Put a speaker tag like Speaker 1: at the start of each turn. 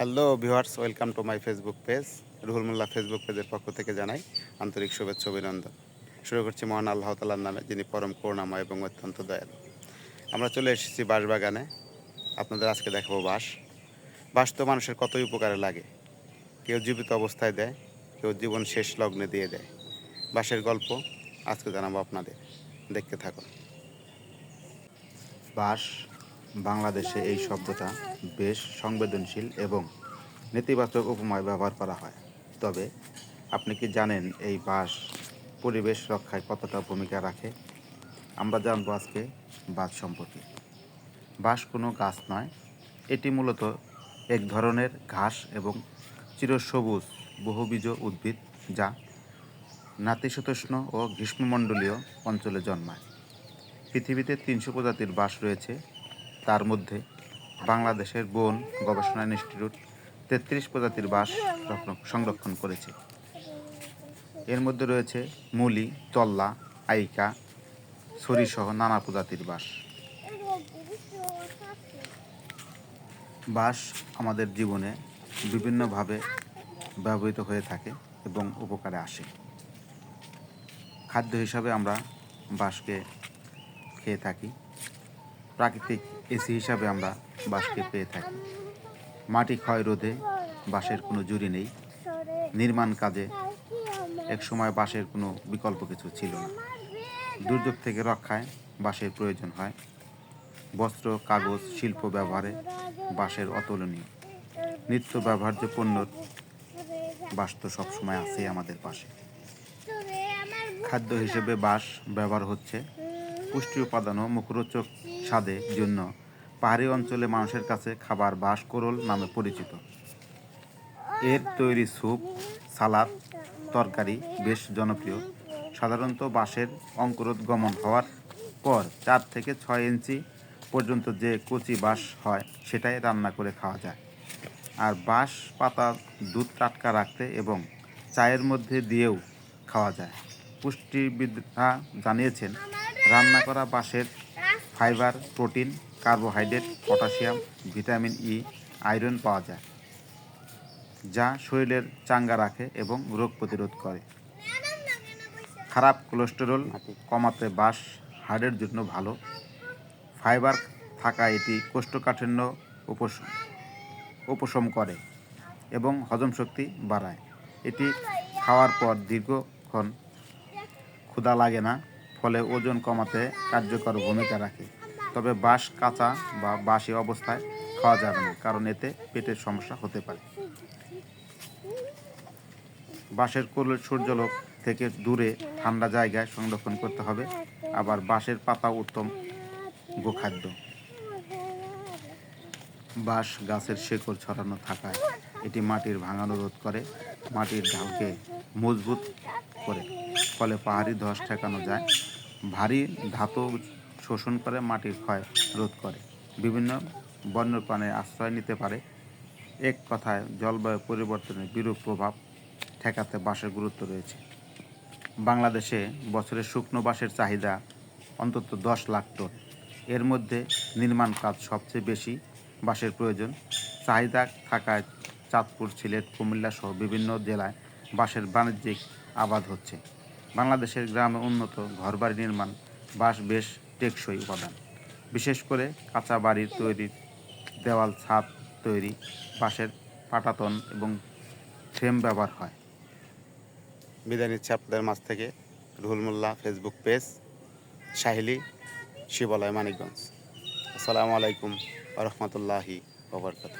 Speaker 1: Hello viewers welcome to my Facebook page Ruhul Molla Facebook পেজের পক্ষ থেকে জানাই আন্তরিক শুভেচ্ছা অভিনন্দন। শুরু করছি মহান আল্লাহ তালার নামে, যিনি পরম করুণাময় এবং অত্যন্ত দয়ালু। আমরা চলে এসেছি বাঁশবাগানে। আপনাদের আজকে দেখাবো বাঁশ। বাঁশ তো মানুষের কতই উপকারে লাগে। কেউ জীবিত অবস্থায় দেয়, কেউ জীবন শেষ লগ্নে দিয়ে দেয়। বাঁশের গল্প আজকে জানাব আপনাদের। দেখতে থাকুন। বাঁশ বাংলাদেশে এই শব্দটা বেশ সংবেদনশীল এবং নেতিবাচক উপমায় ব্যবহার করা হয়। তবে আপনি কি জানেন এই বাঁশ পরিবেশ রক্ষায় কতটা ভূমিকা রাখে? আমরা জানব আজকে বাঁশ সম্পর্কে। বাঁশ কোনো গাছ নয়, এটি মূলত এক ধরনের ঘাস এবং চিরসবুজ বহুবীজ উদ্ভিদ যা নাতিশীতোষ্ণ ও গ্রীষ্মমণ্ডলীয় অঞ্চলে জন্মায়। পৃথিবীতে তিনশো প্রজাতির বাঁশ রয়েছে। তার মধ্যে বাংলাদেশের বন গবেষণা ইনস্টিটিউট তেত্রিশ প্রজাতির রক্ষণ- সংরক্ষণ করেছে। এর মধ্যে রয়েছে মুলি, তল্লা, আইকা ছড়িসহ নানা প্রজাতির বাঁশ বাঁশ আমাদের জীবনে বিভিন্নভাবে ব্যবহৃত হয়ে থাকে এবং উপকারে আসে। খাদ্য হিসাবে আমরা বাঁশকে খেয়ে থাকি। প্রাকৃতিক এসি হিসাবে আমরা বাঁশকে পেয়ে থাকি। মাটি ক্ষয় রোধে বাঁশের কোনো জুড়ি নেই। নির্মাণ কাজে একসময় বাঁশের কোনো বিকল্প কিছু ছিল না। দুর্যোগ থেকে রক্ষায় বাঁশের প্রয়োজন হয়। বস্ত্র, কাগজ, শিল্প ব্যবহারে বাঁশের অতুলনীয়। নিত্য ব্যবহার্য পণ্যর বাঁশ তো সবসময় আছে আমাদের পাশে। খাদ্য হিসেবে বাঁশ ব্যবহার হচ্ছে। পুষ্টি উপাদান ও মুখরোচক স্বাদের জন্য পাহাড়ি অঞ্চলে মানুষের কাছে খাবার বাঁশ কোরল নামে পরিচিত। এর তৈরি স্যুপ, সালাদ, তরকারি বেশ জনপ্রিয়। সাধারণত বাঁশের অঙ্কুরোদ্গমন হওয়ার পর চার থেকে ছয় ইঞ্চি পর্যন্ত যে কচি বাঁশ হয়, সেটাই রান্না করে খাওয়া যায়। আর বাঁশ, পাতা, দুধ টাটকা রাখতে এবং চায়ের মধ্যে দিয়েও খাওয়া যায়। পুষ্টিবিদরা জানিয়েছেন রান্না করা বাঁশের fibre, protein, carbohydrate, potassium, vitamin E, iron পাওয়া যায়, যা শরীরের চাঙ্গা রাখে এবং রোগ প্রতিরোধ করে। খারাপ কোলেস্টেরল কমাতে বাঁশ হার্টের জন্য ভালো। ফাইবার থাকা এটি কোষ্ঠকাঠিন্য উপশম উপশম করে এবং হজম শক্তি বাড়ায়। এটি খাওয়ার পর দীর্ঘক্ষণ ক্ষুধা লাগে না। ফলে ওজন কমাতে কার্যকর ভূমিকা রাখে। তবে বাঁশ, কাঁচা বা বাসি অবস্থায় খাওয়া যাবে না, কারণ এতে পেটের সমস্যা হতে পারে। বাঁশের কোল সূর্যলোক থেকে দূরে ঠান্ডা জায়গায় সংরক্ষণ করতে হবে। আবার বাঁশের পাতা উত্তম গোখাদ্য। বাঁশ গাছের শেকড় ছড়ানো থাকায় এটি মাটির ভাঙানো রোধ করে, মাটির ঢালকে মজবুত করে। ফলে পাহাড়ি ধস ঠেকানো যায়। ভারী ধাতু শোষণ করে মাটির ক্ষয় রোধ করে। বিভিন্ন বন্যপ্রাণের আশ্রয় নিতে পারে। এক কথায়, জলবায়ু পরিবর্তনের বিরূপ প্রভাব ঠেকাতে বাঁশের গুরুত্ব রয়েছে। বাংলাদেশে বছরে শুকনো বাঁশের চাহিদা অন্তত দশ লাখ টন। এর মধ্যে নির্মাণ কাজ সবচেয়ে বেশি বাঁশের প্রয়োজন। চাহিদা থাকায় চাঁদপুর, সিলেট কুমিল্লা সহ বিভিন্ন জেলায় বাঁশের বাণিজ্যিক আবাদ হচ্ছে। বাংলাদেশের গ্রামে উন্নত ঘরবাড়ি নির্মাণ বাঁশ বেশ টেকসই উপাদান। বিশেষ করে কাঁচা বাড়ির তৈরি দেওয়াল, ছাদ তৈরি, বাঁশের পাটাতন এবং ফ্রেম ব্যবহার হয়। বিদায় নিচ্ছে আপনাদের মাঝ থেকে। Ruhul Molla, Facebook page Sahili Shibalaya, Manikganj. আসসালামু আলাইকুম রহমতুল্লাহি ওবরকাত